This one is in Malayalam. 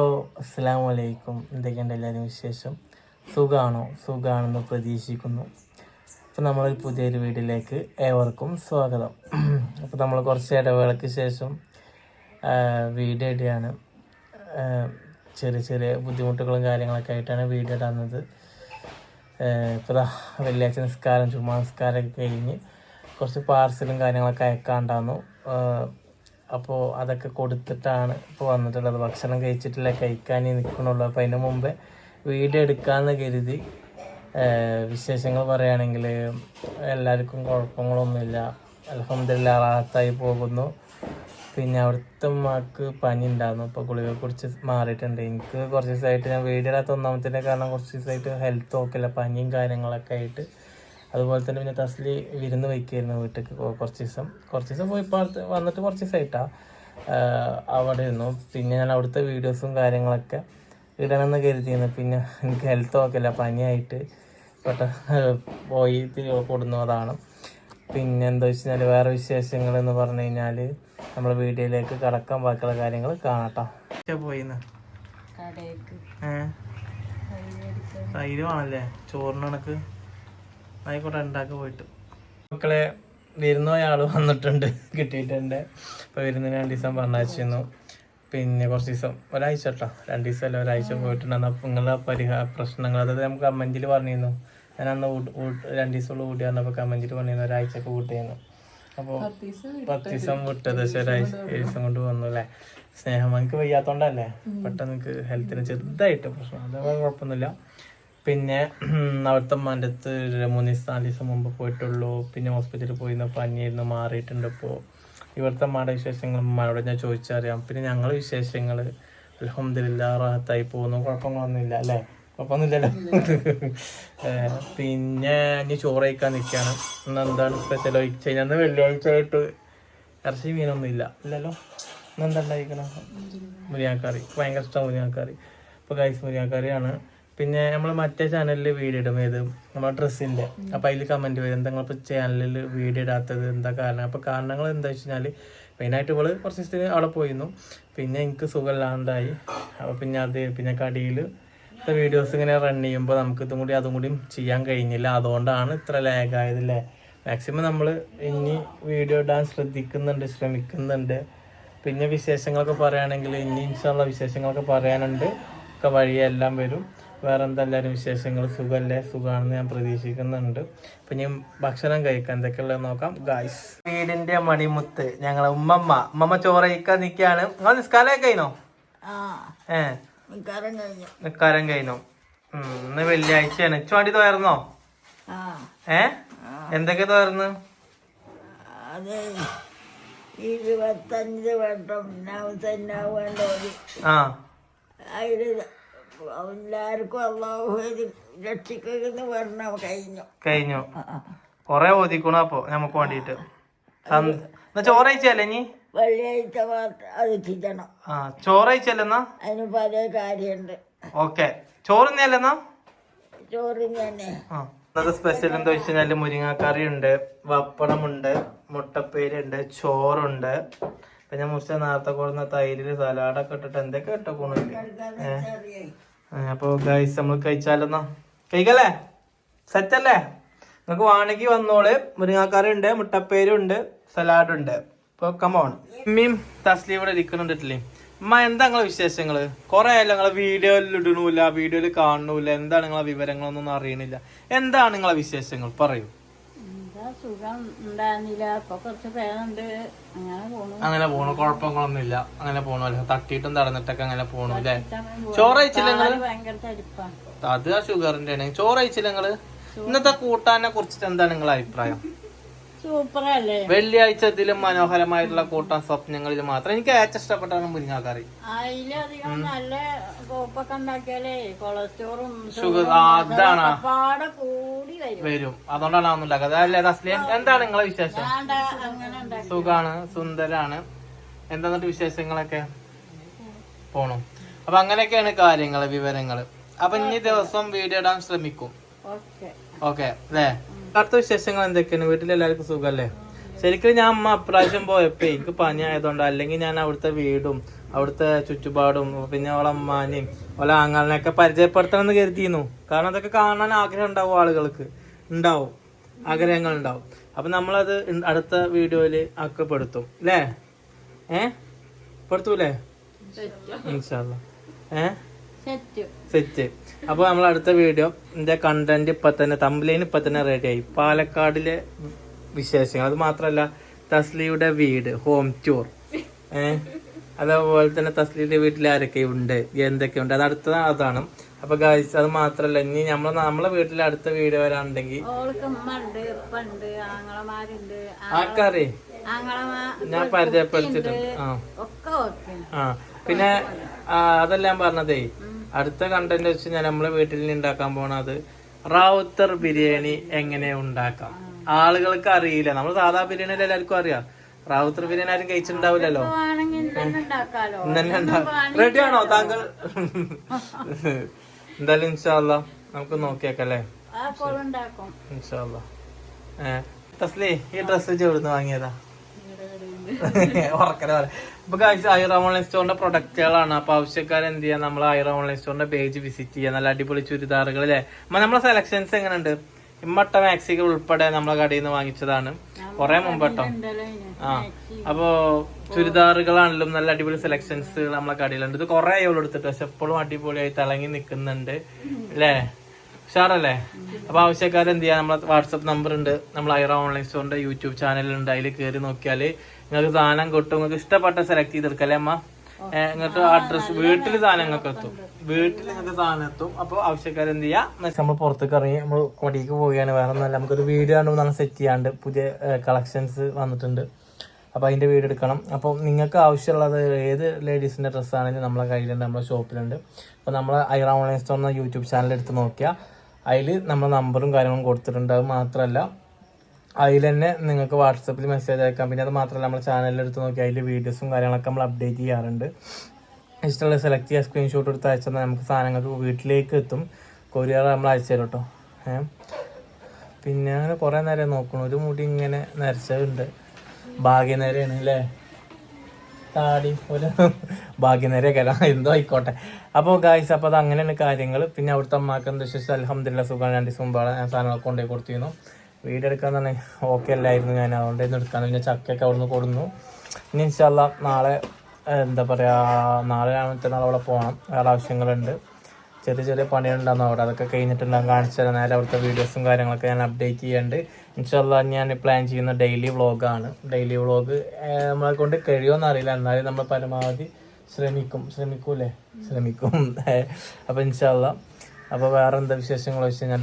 അസ്സാം വലൈക്കും എന്തൊക്കെയുണ്ട് എല്ലാവരും വിശേഷം? സുഖമാണോ സുഖമാണെന്ന് പ്രതീക്ഷിക്കുന്നു. അപ്പോൾ നമ്മളൊരു പുതിയൊരു വീട്ടിലേക്ക് ഏവർക്കും സ്വാഗതം. അപ്പോൾ നമ്മൾ കുറച്ച് ഇടവേളയ്ക്ക് ശേഷം വീഡിയോ ഇടുകയാണ്. ചെറിയ ചെറിയ ബുദ്ധിമുട്ടുകളും കാര്യങ്ങളൊക്കെ ആയിട്ടാണ് വീഡിയോ ഇടുന്നത് ഇപ്പോൾ വെള്ളിയാഴ്ച നിസ്കാരം ചുമ്മാ നിസ്കാരമൊക്കെ കഴിഞ്ഞ് കുറച്ച് പാർസലും കാര്യങ്ങളൊക്കെ അയക്കാണ്ടായിരുന്നു അപ്പോൾ അതൊക്കെ കൊടുത്തിട്ടാണ് ഇപ്പോൾ വന്നിട്ടുള്ളത്. ഭക്ഷണം കഴിച്ചിട്ടില്ല കഴിക്കാനേ നിൽക്കണുള്ളൂ അപ്പോൾ അതിന് മുമ്പേ വീഡിയോ എടുക്കാമെന്ന് കരുതി വിശേഷങ്ങൾ പറയുകയാണെങ്കിൽ എല്ലാവർക്കും കുഴപ്പങ്ങളൊന്നുമില്ല. അലഹമ്മദില്ല റാഹത്തായി പോകുന്നു. പിന്നെ അവിടുത്തെ മാക്ക് പനി ഉണ്ടായിരുന്നു. അപ്പോൾ ഗുളിക കുറിച്ച് മാറിയിട്ടുണ്ട്. എനിക്ക് കുറച്ച് ദിവസമായിട്ട് ഞാൻ വീടിനകത്ത് ഒന്നാമത്തിന്റെ കാരണം കുറച്ച് ദിവസമായിട്ട് ഹെൽത്ത് നോക്കില്ല. പനിയും കാര്യങ്ങളൊക്കെ ആയിട്ട്. അതുപോലെ തന്നെ പിന്നെ തസ്ലി വിരുന്ന് വയ്ക്കായിരുന്നു വീട്ടിലേക്ക് കുറച്ച് ദിവസം. കുറച്ച് ദിവസം പോയി ഇപ്പോൾ വന്നിട്ട് കുറച്ച് ദിവസമായിട്ടാണ് അവിടെ ഇരുന്നു. പിന്നെ ഞാൻ അവിടുത്തെ വീഡിയോസും കാര്യങ്ങളൊക്കെ ഇടണമെന്ന് കരുതിയിരുന്നു. പിന്നെ എനിക്ക് ഹെൽത്ത് നോക്കില്ല പനിയായിട്ട് പെട്ടെന്ന് പോയി കൊടുന്നതാണ്. പിന്നെ എന്താ വെച്ച് കഴിഞ്ഞാൽ വേറെ വിശേഷങ്ങൾ എന്ന് പറഞ്ഞു കഴിഞ്ഞാൽ നമ്മൾ വീഡിയോയിലേക്ക് കടക്കാൻ ബാക്കിയുള്ള കാര്യങ്ങൾ കാണാട്ടോ. പോയിന്ന്? തൈര് വേണല്ലേ? ചോറിന് കണക്ക്? ആയിക്കോട്ടെ ഉണ്ടാക്കി പോയിട്ട്. മക്കളെ വിരുന്ന ആൾ വന്നിട്ടുണ്ട്. കിട്ടിയിട്ടുണ്ട്. അപ്പോൾ വിരുന്നിന് രണ്ട് ദിവസം പറഞ്ഞയച്ചിരുന്നു. പിന്നെ കുറച്ച് ദിവസം ഒരാഴ്ച കേട്ടോ. രണ്ട് ദിവസം അല്ല ഒരാഴ്ച പോയിട്ടുണ്ടായിരുന്നു അപ്പോൾ നിങ്ങളുടെ പരിഹാര പ്രശ്നങ്ങൾ അതായത് നമുക്ക് കമന്റിൽ പറഞ്ഞിരുന്നു. ഞാൻ അന്ന് രണ്ട് ദിവസമുള്ള കൂട്ടി പറഞ്ഞപ്പോൾ കമന്റിൽ പറഞ്ഞിരുന്നു. ഒരാഴ്ചയൊക്കെ കൂട്ടിയിരുന്നു അപ്പോൾ പത്ത് ദിവസം വിട്ടത്. പക്ഷേ ഒരാഴ്ച ഏഴ് ദിവസം കൊണ്ട് വന്നു അല്ലേ? സ്നേഹം എനിക്ക് വയ്യാത്തോണ്ടല്ലേ? പെട്ടെന്ന് നിങ്ങൾക്ക് ഹെൽത്തിന് ചെറുതായിട്ട് പ്രശ്നം. അതൊന്നും കുഴപ്പമൊന്നുമില്ല. പിന്നെ അവിടുത്തെ ഉമ്മാന്റെ അടുത്ത് ഒരു മൂന്ന് ദിവസം നാല് ദിവസം മുമ്പ് പോയിട്ടുള്ളൂ. പിന്നെ ഹോസ്പിറ്റലിൽ പോയിരുന്നു പനിയായിരുന്നു മാറിയിട്ടുണ്ട് ഇപ്പോൾ ഇവിടുത്തെ അമ്മയുടെ വിശേഷങ്ങൾ ഉമ്മാനോട് ഞാൻ ചോദിച്ചറിയാം. പിന്നെ ഞങ്ങളെ വിശേഷങ്ങൾ അലഹമ്മദില്ല റാഹത്തായി പോകുന്നു. കുഴപ്പങ്ങളൊന്നുമില്ല അല്ലേ? കുഴപ്പമൊന്നുമില്ലല്ലോ? പിന്നെ ഇനി ചോറ് കഴിക്കാൻ നിൽക്കുകയാണ്. ഇന്ന് എന്താണ് സ്പെഷ്യൽ ഒഴിച്ച് കഴിഞ്ഞാൽ വെള്ളിയാഴ്ച ആയിട്ട് ഇറച്ചി മീനൊന്നും ഇല്ല. ഇല്ലല്ലോ? ഇന്ന് എന്താ ഉണ്ടായിരിക്കണം മുരിയാക്കറി ഭയങ്കര ഇഷ്ടം മുരിയാക്കറി ഇപ്പോൾ കൈസ് മുരിങ്ങാക്കറിയാണ്. പിന്നെ നമ്മൾ മറ്റേ ചാനലിൽ വീഡിയോ ഇടും ഏത് നമ്മളെ ഡ്രസ്സിന്റെ അപ്പോൾ അതിൽ കമന്റ് വരും എന്താ ഇപ്പോൾ ചാനലിൽ വീഡിയോ ഇടാത്തത് എന്താ കാരണം? അപ്പോൾ കാരണങ്ങൾ എന്താ വെച്ച് കഴിഞ്ഞാൽ മെയിനായിട്ട് ഇവൾ കുറച്ച് ദിവസത്തിന് അവിടെ പോയിരുന്നു. പിന്നെ എനിക്ക് സുഖമില്ലാണ്ടായി. അപ്പോൾ പിന്നെ അത് പിന്നെ കടിയിൽ വീഡിയോസ് ഇങ്ങനെ റൺ ചെയ്യുമ്പോൾ നമുക്ക് ഇതും കൂടി അതും കൂടിയും ചെയ്യാൻ കഴിഞ്ഞില്ല. അതുകൊണ്ടാണ് ഇത്ര ലാഗ് അല്ലേ മാക്സിമം നമ്മൾ ഇനി വീഡിയോ ഇടാൻ ശ്രദ്ധിക്കുന്നുണ്ട് ശ്രമിക്കുന്നുണ്ട്. പിന്നെ വിശേഷങ്ങളൊക്കെ പറയുകയാണെങ്കിൽ ഇനി ഇൻഷാള്ള വിശേഷങ്ങളൊക്കെ പറയാനുണ്ട്. ഒക്കെ വഴിയെല്ലാം വരും. വേറെ എന്തെല്ലാവരും വിശേഷങ്ങൾ? സുഖമല്ലേ സുഖമാണെന്ന് ഞാൻ പ്രതീക്ഷിക്കുന്നുണ്ട്. അപ്പം ഇനി ഭക്ഷണം കഴിക്കാൻ എന്തൊക്കെയുള്ളത് നോക്കാം. ഗായ്സ് വീടിന്റെ മണിമുത്ത്. ഞങ്ങളെ ഉമ്മമ്മ. ഉമ്മമ്മ ചോറ് കഴിക്കാൻ നിൽക്കുകയാണ് നിങ്ങൾ നിസ്കാരം കഴിഞ്ഞോ? ആ. ഏ. നിക്കാരം കഴിഞ്ഞു. നിസ്കാരം കഴിഞ്ഞു. ഉം, ഇന്ന് വെള്ളിയാഴ്ചയാണ്. ഇച്ചു വേണ്ടി തോർന്നോ? ആ. ഏ? എന്തൊക്കെ തോർന്ന്? ഇരുപത്തഞ്ച് വട്ടം ഞാൻ ആ. അതിൽ എല്ലാവർക്കും അള്ളാഹു ഇത് രക്ഷിക്കുമെന്ന് പറഞ്ഞ കഴിഞ്ഞു. കഴിഞ്ഞു. കൊറേ ഓദിക്കണു അപ്പൊ നമുക്ക് വേണ്ടിട്ട് എന്നാ ചോറ് നീ വെള്ളിയാഴ്ച അത് ചെയ്യണം ആ ചോറ് കഴിച്ചല്ലെന്നാ അതിന് പല കാര്യമുണ്ട്. ഓക്കെ. ചോറിന്നല്ലെന്നാ ചോറിന് തന്നെ ആ. ഇന്നത്തെ സ്പെഷ്യൽ എന്താ വെച്ച് കഴിഞ്ഞാൽ മുരിങ്ങാക്കറി ഉണ്ട് പപ്പടമുണ്ട് മുട്ടപ്പേരുണ്ട് ചോറുണ്ട്. പിന്നെ മുസ്ലിം നേരത്തെ കൊടുന്ന തൈരിൽ സലാഡൊക്കെ ഇട്ടിട്ട് എന്തൊക്കെ ഇട്ടോണുണ്ട് അപ്പൊ ഗൈസ് നമ്മൾ കഴിച്ചാലെന്നാ? കഴിക്കല്ലേ? സെറ്റ് അല്ലേ? നിങ്ങൾക്ക് വേണമെങ്കിൽ വന്നോൾ. മുരിങ്ങാക്കറി ഉണ്ട് മുട്ടപ്പേരും ഉണ്ട് സലാഡ് ഉണ്ട് ഇപ്പൊ കമോൺ ഉമ്മയും തസ്ലി ഇവിടെ ഇരിക്കുന്നുണ്ട് ഇട്ടില്ലേ ഉമ്മ എന്താ നിങ്ങളെ വിശേഷങ്ങൾ? കൊറേ ആയല്ലോ നിങ്ങളെ വീഡിയോയിൽ ഇടണൂല വീഡിയോയിൽ കാണണൂല എന്താണ് നിങ്ങളെ വിവരങ്ങളൊന്നും അറിയണില്ല. എന്താണ് നിങ്ങളെ വിശേഷങ്ങൾ? പറയൂ. സുഖം. ഉണ്ടായിരുന്നില്ല ഇപ്പൊ കുറച്ച് പേരുണ്ട്. അങ്ങനെ പോണു. അങ്ങനെ പോണു. കുഴപ്പങ്ങളൊന്നുമില്ല. അങ്ങനെ പോണു. അല്ല തട്ടിയിട്ടും തടഞ്ഞിട്ടൊക്കെ അങ്ങനെ പോണു അല്ലേ? ചോറ് ഭയങ്കര തരിപ്പാണ് അത് ആ ഷുഗറിന്റെ ആണ് ചോറ്. കഴിച്ചില്ല നിങ്ങൾ ഇന്നത്തെ കൂട്ടാനെ കുറിച്ചിട്ട് എന്താണ് നിങ്ങളെ അഭിപ്രായം? സൂപ്പറല്ലേ വെള്ളിയാഴ്ച ഇതിലും മനോഹരമായിട്ടുള്ള കൂട്ടം സ്വപ്നങ്ങളിൽ മാത്രം. എനിക്ക് ഏറ്റവും ഇഷ്ടപ്പെട്ടാണ് മുരിങ്ങാക്കറി. അതിലധികം നല്ല കോപ്പൊക്കെ ഉണ്ടാക്കിയാലേ കൊളസ്ട്രോളും ഷുഗർ ആ, അതാണ് പാടെ കൂടി വരും. വരും. അതുകൊണ്ടാണ് അതൊന്നും ഉണ്ടാക്കാതെ അല്ലേ തസ്ലിയ എന്താണ് നിങ്ങളെ വിശേഷം? സുഖാണ് സുന്ദരാണ്. എന്താന്നിട്ട് വിശേഷങ്ങളൊക്കെ? പോണു. അപ്പൊ അങ്ങനെയൊക്കെയാണ് കാര്യങ്ങൾ വിവരങ്ങൾ. അപ്പൊ ഇനി ദിവസം വീഡിയോ ഇടാൻ ശ്രമിക്കും. ഓക്കെ അല്ലേ? അടുത്ത വിശേഷങ്ങൾ എന്തൊക്കെയാണ്? വീട്ടിലെല്ലാവർക്കും സുഖമല്ലേ ശരിക്കും ഞാൻ അമ്മ അപ്രാവശ്യം പോയപ്പോ എനിക്ക് പനി ആയതുകൊണ്ട് അല്ലെങ്കിൽ ഞാൻ അവിടുത്തെ വീടും അവിടുത്തെ ചുറ്റുപാടും പിന്നെ ഓളെ അമ്മാനെയും ഓളെ ആങ്ങളിനെയൊക്കെ പരിചയപ്പെടുത്തണം എന്ന് കരുതിയിരുന്നു. കാരണം അതൊക്കെ കാണാൻ ആഗ്രഹം ഉണ്ടാവും ആളുകൾക്ക്. ഉണ്ടാവും. ആഗ്രഹങ്ങൾ ഉണ്ടാവും. അപ്പൊ നമ്മളത് അടുത്ത വീഡിയോയിൽ ഒക്കെ പെടുത്തും അല്ലേ ഏ? പെടുത്തൂലേ? ഇൻഷാല്ല ഏ? സെറ്റ്. അപ്പൊ അപ്പോൾ നമ്മൾ അടുത്ത വീഡിയോ ഇതിന്റെ കണ്ടന്റ് ഇപ്പൊ തന്നെ തമ്പ്ലൈൻ ഇപ്പൊ തന്നെ റെഡി ആയി. പാലക്കാടിലെ വിശേഷങ്ങൾ. അത് മാത്രല്ല തസ്ലിയുടെ വീട് ഹോം ടൂർ ഏഹ് അതേപോലെ തന്നെ തസ്ലിയുടെ വീട്ടിൽ ആരൊക്കെ ഉണ്ട്? എന്തൊക്കെ ഉണ്ട്? അത് അടുത്ത അതാണ്. അപ്പൊ ഗായ്സ് അത് മാത്രല്ല ഇനി നമ്മളെ നമ്മളെ വീട്ടിലെ അടുത്ത വീഡിയോ വരാണെങ്കിൽ ആക്കാറേ ആൾക്കാരെ? ഞാൻ പരിചയപ്പെടുത്തിട്ടുണ്ട് ആ. പിന്നെ അതെല്ലാം പറഞ്ഞതേ അടുത്ത കണ്ടന്റ് വെച്ച് ഞാൻ നമ്മളെ വീട്ടിൽ നിന്ന് ഉണ്ടാക്കാൻ പോണത് റാവുത്തർ ബിരിയാണി എങ്ങനെ ഉണ്ടാക്കാം? ആളുകൾക്ക് അറിയില്ല. നമ്മൾ സാധാ ബിരിയാണി എല്ലാവർക്കും അറിയാം? റാവുത്തർ ബിരിയാണി ആരും കഴിച്ചിട്ടുണ്ടാവില്ലല്ലോ? റെഡി ആണോ താങ്കൾ? എന്തായാലും ഇൻഷാല്ല നമുക്ക് നോക്കിയാക്കല്ലേ ഇൻഷാല്ല തസ്ലി ഈ ഡ്രസ്സ് എവിടുന്ന് വാങ്ങിയതാ? ഉറക്കനെ പോലെ അപ്പൊ കാഴ്ച ഐറ ഓൺലൈൻ സ്റ്റോറിന്റെ പ്രൊഡക്റ്റുകളാണ് അപ്പൊ ആവശ്യക്കാർ എന്ത് ചെയ്യാ നമ്മൾ ഐറ ഓൺലൈൻ സ്റ്റോറിന്റെ പേജ് വിസിറ്റ് ചെയ്യാ. നല്ല അടിപൊളി ചുരിദാറുകൾ അല്ലേ അപ്പൊ നമ്മളെ സെലക്ഷൻസ് എങ്ങനെയുണ്ട്? ഇമ്മട്ട മാക്സികൾ ഉൾപ്പെടെ നമ്മളെ കടയിൽ നിന്ന് വാങ്ങിച്ചതാണ് കുറെ മുമ്പട്ടോ? ആ. അപ്പോ ചുരിദാറുകളാണെങ്കിലും നല്ല അടിപൊളി സെലക്ഷൻസ് നമ്മളെ കടയിലുണ്ട്. ഇത് കുറെ ആയോളം എടുത്തിട്ട്. പക്ഷെ എപ്പോഴും അടിപൊളിയായി തിളങ്ങി നിൽക്കുന്നുണ്ട് അല്ലേ? ഉഷാറല്ലേ? അപ്പൊ ആവശ്യക്കാർ എന്ത് ചെയ്യാം? നമ്മളെ വാട്സപ്പ് നമ്പർ ഉണ്ട്. നമ്മൾ ഐറ ഓൺലൈൻ സ്റ്റോറിന്റെ യൂട്യൂബ് ചാനലുണ്ട് അതിൽ കയറി നോക്കിയാൽ നിങ്ങൾക്ക് സാധനം കിട്ടും. നിങ്ങൾക്ക് ഇഷ്ടപ്പെട്ട സെലക്ട് ചെയ്തെടുക്കല്ലേ അമ്മ? എന്നിട്ട് അഡ്രസ് വീട്ടിൽ സാധനം നിങ്ങൾക്ക് എത്തും. വീട്ടിൽ നിങ്ങൾക്ക് സാധനം എത്തും. അപ്പോൾ ആവശ്യക്കാർ എന്ത് ചെയ്യാം? നമ്മൾ പുറത്തേക്ക് ഇറങ്ങി നമ്മൾ കൊടിക്ക് പോവുകയാണ്. വേറെ ഒന്നല്ല നമുക്കൊരു വീഡിയോ കണ്ടു നമ്മൾ സെറ്റ് ചെയ്യാണ്ട് പുതിയ കളക്ഷൻസ് വന്നിട്ടുണ്ട്. അപ്പോൾ അതിന്റെ വീഡിയോ എടുക്കണം. അപ്പോൾ നിങ്ങൾക്ക് ആവശ്യമുള്ളത് ഏത് ലേഡീസിന്റെ ഡ്രസ്സാണെങ്കിലും നമ്മളെ കയ്യിലുണ്ട്. നമ്മളെ ഷോപ്പിലുണ്ട് അപ്പോൾ നമ്മൾ ഐറ ഓൺലൈൻ സ്റ്റോർ എന്ന യൂട്യൂബ് ചാനൽ എടുത്ത് നോക്കിയാൽ അതിൽ നമ്മൾ നമ്പറും കാര്യങ്ങളും കൊടുത്തിട്ടുണ്ട്. അത് മാത്രമല്ല അതിൽ തന്നെ നിങ്ങൾക്ക് വാട്സപ്പിൽ മെസ്സേജ് അയക്കാം. പിന്നെ അത് മാത്രമല്ല നമ്മൾ ചാനലിൽ എടുത്ത് നോക്കി അതിൽ വീഡിയോസും കാര്യങ്ങളൊക്കെ നമ്മൾ അപ്ഡേറ്റ് ചെയ്യാറുണ്ട്. ഇഷ്ടമുള്ള സെലക്ട് ചെയ്യുക സ്ക്രീൻഷോട്ട് എടുത്ത് അയച്ചാൽ നമുക്ക് സാധനങ്ങൾക്ക് വീട്ടിലേക്ക് എത്തും. കൊറിയർ നമ്മൾ അയച്ചു തരും കേട്ടോ ഏഹ് പിന്നെ അങ്ങനെ കുറേ നേരം നോക്കണം. ഒരു മുടി ഇങ്ങനെ നരച്ചതുണ്ട്. ഭാഗ്യനേരയാണ് അല്ലേ? താടി ഒരു കല എന്തോ ആയിക്കോട്ടെ. അപ്പോൾ ഗായ്സ് അപ്പോൾ അത് അങ്ങനെയാണ് കാര്യങ്ങൾ പിന്നെ അവിടുത്തെ അമ്മാക്ക് എന്താ വിശ്വസിച്ച് അലഹമ്മദില്ല സുഖമാണ് രണ്ട് ദിവസം മുമ്പാണ് ഞാൻ സാധനങ്ങളൊക്കെ കൊണ്ടുപോയി കൊടുത്തിരുന്നു. എടുക്കാൻ തന്നെ ഓക്കെ അല്ലായിരുന്നു ഞാൻ. അതുകൊണ്ട് ഇന്ന് എടുക്കാൻ പിന്നെ ചക്കയൊക്കെ അവിടുന്ന് കൊടുന്നു. ഇനി ഇൻഷാല്ല നാളെ എന്താ പറയുക നാളെ മറ്റന്നാൾ അവിടെ പോകണം വേറെ ആവശ്യങ്ങളുണ്ട്. ചെറിയ ചെറിയ പണികളുണ്ടായിരുന്നു. അവിടെ അതൊക്കെ കഴിഞ്ഞിട്ടുണ്ടാകും കാണിച്ചു തരാം. നേരെ അവിടുത്തെ വീഡിയോസും കാര്യങ്ങളൊക്കെ ഞാൻ അപ്ഡേറ്റ് ചെയ്യാണ്ട് ഇൻഷാല്ല ഞാൻ പ്ലാൻ ചെയ്യുന്ന ഡെയിലി വ്ളോഗാണ് ഡെയിലി വ്ളോഗ് നമ്മളെ കൊണ്ട് കഴിയുമെന്ന് അറിയില്ല. എന്നാലും നമ്മൾ പരമാവധി ശ്രമിക്കും. ശ്രമിക്കൂലേ ശ്രമിക്കും. അപ്പോൾ ഇൻഷാല്ല അപ്പോൾ വേറെ എന്താ വിശേഷങ്ങൾ വെച്ച് കഴിഞ്ഞാൽ